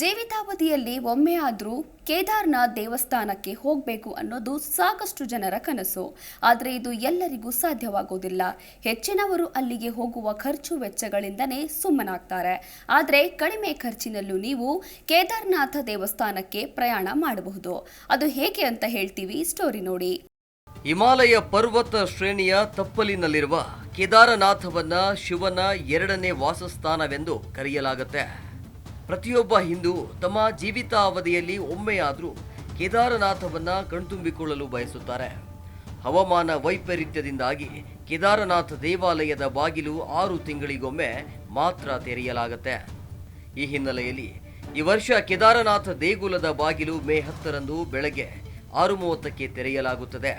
ಜೀವಿತಾವಧಿಯಲ್ಲಿ ಒಮ್ಮೆ ಆದರೂ ಕೇದಾರ್ನಾಥ್ ದೇವಸ್ಥಾನಕ್ಕೆ ಹೋಗಬೇಕು ಅನ್ನೋದು ಸಾಕಷ್ಟು ಜನರ ಕನಸು. ಆದರೆ ಇದು ಎಲ್ಲರಿಗೂ ಸಾಧ್ಯವಾಗುವುದಿಲ್ಲ ಹೆಚ್ಚಿನವರು ಅಲ್ಲಿಗೆ ಹೋಗುವ ಖರ್ಚು ವೆಚ್ಚಗಳಿಂದನೇ ಸುಮ್ಮನಾಗ್ತಾರೆ. ಆದರೆ ಕಡಿಮೆ ಖರ್ಚಿನಲ್ಲೂ ನೀವು ಕೇದಾರ್ನಾಥ ದೇವಸ್ಥಾನಕ್ಕೆ ಪ್ರಯಾಣ ಮಾಡಬಹುದು. ಅದು ಹೇಗೆ ಅಂತ ಹೇಳ್ತೀವಿ ಸ್ಟೋರಿ ನೋಡಿ. ಹಿಮಾಲಯ ಪರ್ವತ ಶ್ರೇಣಿಯ ತಪ್ಪಲಿನಲ್ಲಿರುವ ಕೇದಾರನಾಥವನ್ನ ಶಿವನ ಎರಡನೇ ವಾಸಸ್ಥಾನವೆಂದು ಕರೆಯಲಾಗುತ್ತೆ. ಪ್ರತಿಯೊಬ್ಬ ಹಿಂದೂ ತಮ್ಮ ಜೀವಿತಾವಧಿಯಲ್ಲಿ ಒಮ್ಮೆಯಾದರೂ ಕೇದಾರನಾಥವನ್ನು ಕಣ್ತುಂಬಿಕೊಳ್ಳಲು ಬಯಸುತ್ತಾರೆ. ಹವಾಮಾನ ವೈಪರೀತ್ಯದಿಂದಾಗಿ ಕೇದಾರನಾಥ ದೇವಾಲಯದ ಬಾಗಿಲು ಆರು ತಿಂಗಳಿಗೊಮ್ಮೆ ಮಾತ್ರ ತೆರೆಯಲಾಗುತ್ತೆ. ಈ ಹಿನ್ನೆಲೆಯಲ್ಲಿ ಈ ವರ್ಷ ಕೇದಾರನಾಥ ದೇಗುಲದ ಬಾಗಿಲು ಮೇ ಹತ್ತರಂದು ಬೆಳಗ್ಗೆ ಆರು ಮೂವತ್ತಕ್ಕೆ ತೆರೆಯಲಾಗುತ್ತದೆ.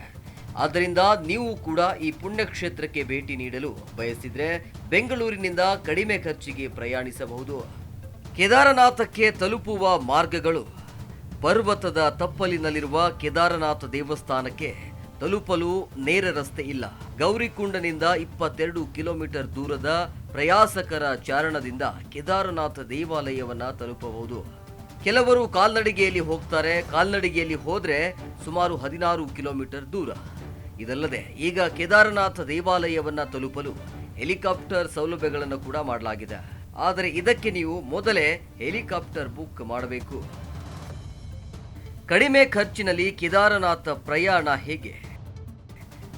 ಆದ್ದರಿಂದ ನೀವು ಕೂಡ ಈ ಪುಣ್ಯಕ್ಷೇತ್ರಕ್ಕೆ ಭೇಟಿ ನೀಡಲು ಬಯಸಿದರೆ ಬೆಂಗಳೂರಿನಿಂದ ಕಡಿಮೆ ಖರ್ಚಿಗೆ ಪ್ರಯಾಣಿಸಬಹುದು. ಕೇದಾರನಾಥಕ್ಕೆ ತಲುಪುವ ಮಾರ್ಗಗಳು ಪರ್ವತದ ತಪ್ಪಲಿನಲ್ಲಿರುವ ಕೇದಾರನಾಥ ದೇವಸ್ಥಾನಕ್ಕೆ ತಲುಪಲು ನೇರ ರಸ್ತೆ ಇಲ್ಲ. ಗೌರಿಕುಂಡನಿಂದ ಇಪ್ಪತ್ತೆರಡು ಕಿಲೋಮೀಟರ್ ದೂರದ ಪ್ರಯಾಸಕರ ಚಾರಣದಿಂದ ಕೇದಾರನಾಥ ದೇವಾಲಯವನ್ನ ತಲುಪಬಹುದು. ಕೆಲವರು ಕಾಲ್ನಡಿಗೆಯಲ್ಲಿ ಹೋಗ್ತಾರೆ, ಕಾಲ್ನಡಿಗೆಯಲ್ಲಿ ಹೋದ್ರೆ ಸುಮಾರು ಹದಿನಾರು ಕಿಲೋಮೀಟರ್ ದೂರ. ಇದಲ್ಲದೆ ಈಗ ಕೇದಾರನಾಥ ದೇವಾಲಯವನ್ನ ತಲುಪಲು ಹೆಲಿಕಾಪ್ಟರ್ ಸೌಲಭ್ಯಗಳನ್ನು ಕೂಡ ಮಾಡಲಾಗಿದೆ. ಆದರೆ ಇದಕ್ಕೆ ನೀವು ಮೊದಲೇ ಹೆಲಿಕಾಪ್ಟರ್ ಬುಕ್ ಮಾಡಬೇಕು. ಕಡಿಮೆ ಖರ್ಚಿನಲ್ಲಿ ಕೇದಾರನಾಥ ಪ್ರಯಾಣ ಹೇಗೆ?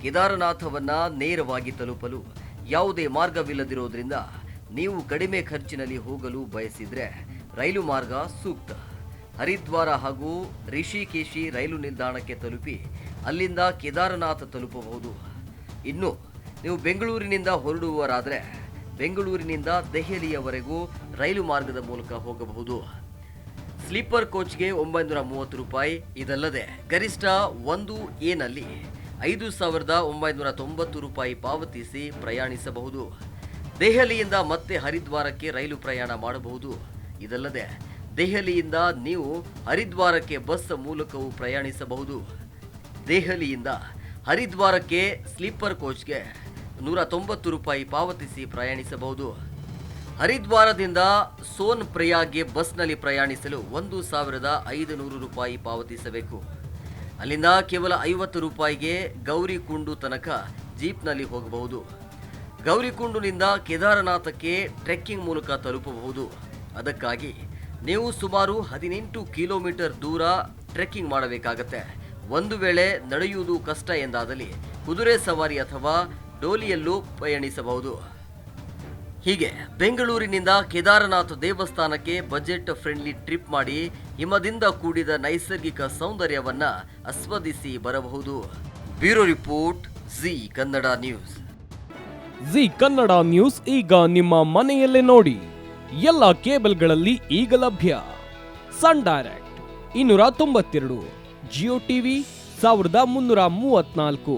ಕೇದಾರನಾಥವನ್ನ ನೇರವಾಗಿ ತಲುಪಲು ಯಾವುದೇ ಮಾರ್ಗವಿಲ್ಲದಿರೋದ್ರಿಂದ ನೀವು ಕಡಿಮೆ ಖರ್ಚಿನಲ್ಲಿ ಹೋಗಲು ಬಯಸಿದರೆ ರೈಲು ಮಾರ್ಗ ಸೂಕ್ತ. ಹರಿದ್ವಾರ ಹಾಗೂ ರಿಷಿಕೇಶಿ ರೈಲು ನಿಲ್ದಾಣಕ್ಕೆ ತಲುಪಿ ಅಲ್ಲಿಂದ ಕೇದಾರನಾಥ ತಲುಪಬಹುದು. ಇನ್ನು, ನೀವು ಬೆಂಗಳೂರಿನಿಂದ ಹೊರಡುವರಾದರೆ ಬೆಂಗಳೂರಿನಿಂದ ದೆಹಲಿಯವರೆಗೂ ರೈಲು ಮಾರ್ಗದ ಮೂಲಕ ಹೋಗಬಹುದು. ಸ್ಲೀಪರ್ ಕೋಚ್ಗೆ ಒಂಬೈನೂರ ಮೂವತ್ತು ರೂಪಾಯಿ. ಇದಲ್ಲದೆ ಗರಿಷ್ಠ ಒಂದು ಎನಲ್ಲಿ ಐದು ಸಾವಿರದ ಒಂಬೈನೂರ ತೊಂಬತ್ತು ರೂಪಾಯಿ ಪಾವತಿಸಿ ಪ್ರಯಾಣಿಸಬಹುದು. ದೆಹಲಿಯಿಂದ ಮತ್ತೆ ಹರಿದ್ವಾರಕ್ಕೆ ರೈಲು ಪ್ರಯಾಣ ಮಾಡಬಹುದು. ಇದಲ್ಲದೆ ದೆಹಲಿಯಿಂದ ನೀವು ಹರಿದ್ವಾರಕ್ಕೆ ಬಸ್ ಮೂಲಕವೂ ಪ್ರಯಾಣಿಸಬಹುದು. ದೆಹಲಿಯಿಂದ ಹರಿದ್ವಾರಕ್ಕೆ ಸ್ಲೀಪರ್ ಕೋಚ್ಗೆ ನೂರ ತೊಂಬತ್ತು ರೂಪಾಯಿ ಪಾವತಿಸಿ ಪ್ರಯಾಣಿಸಬಹುದು. ಹರಿದ್ವಾರದಿಂದ ಸೋನ್ ಪ್ರಯಾಗ್ಗೆ ಬಸ್ನಲ್ಲಿ ಪ್ರಯಾಣಿಸಲು ಒಂದು ಸಾವಿರದ ಐದು ನೂರು ರೂಪಾಯಿ ಪಾವತಿಸಬೇಕು. ಅಲ್ಲಿಂದ ಕೇವಲ ಐವತ್ತು ರೂಪಾಯಿಗೆ ಗೌರಿಕುಂಡು ತನಕ ಜೀಪ್ನಲ್ಲಿ ಹೋಗಬಹುದು. ಗೌರಿಕುಂಡುನಿಂದ ಕೇದಾರನಾಥಕ್ಕೆ ಟ್ರೆಕ್ಕಿಂಗ್ ಮೂಲಕ ತಲುಪಬಹುದು. ಅದಕ್ಕಾಗಿ ನೀವು ಸುಮಾರು ಹದಿನೆಂಟು ಕಿಲೋಮೀಟರ್ ದೂರ ಟ್ರೆಕ್ಕಿಂಗ್ ಮಾಡಬೇಕಾಗತ್ತೆ. ಒಂದು ವೇಳೆ ನಡೆಯುವುದು ಕಷ್ಟ ಎಂದಾದಲ್ಲಿ ಕುದುರೆ ಸವಾರಿ ಅಥವಾ ಡೋಲಿಯಲ್ಲೂ ಪಯಣಿಸಬಹುದು. ಹೀಗೆ ಬೆಂಗಳೂರಿನಿಂದ ಕೇದಾರನಾಥ ದೇವಸ್ಥಾನಕ್ಕೆ ಬಜೆಟ್ ಫ್ರೆಂಡ್ಲಿ ಟ್ರಿಪ್ ಮಾಡಿ ಹಿಮದಿಂದ ಕೂಡಿದ ನೈಸರ್ಗಿಕ ಸೌಂದರ್ಯವನ್ನ ಆಸ್ವಾದಿಸಿ ಬರಬಹುದು. Bureau report, Zee Kannada news. Zee Kannada news ಈಗ ನಿಮ್ಮ ಮನೆಯಲ್ಲೇ ನೋಡಿ. ಎಲ್ಲ ಕೇಬಲ್ಗಳಲ್ಲಿ ಈಗ ಲಭ್ಯ. ಸನ್ ಡೈರೆಕ್ಟ್, ಇನ್ನೂರ ತೊಂಬತ್ತೆರಡು, ಜಿಯೋ ಟಿವಿ, ಸಾವಿರದ ಮುನ್ನೂರ ಮೂವತ್ನಾಲ್ಕು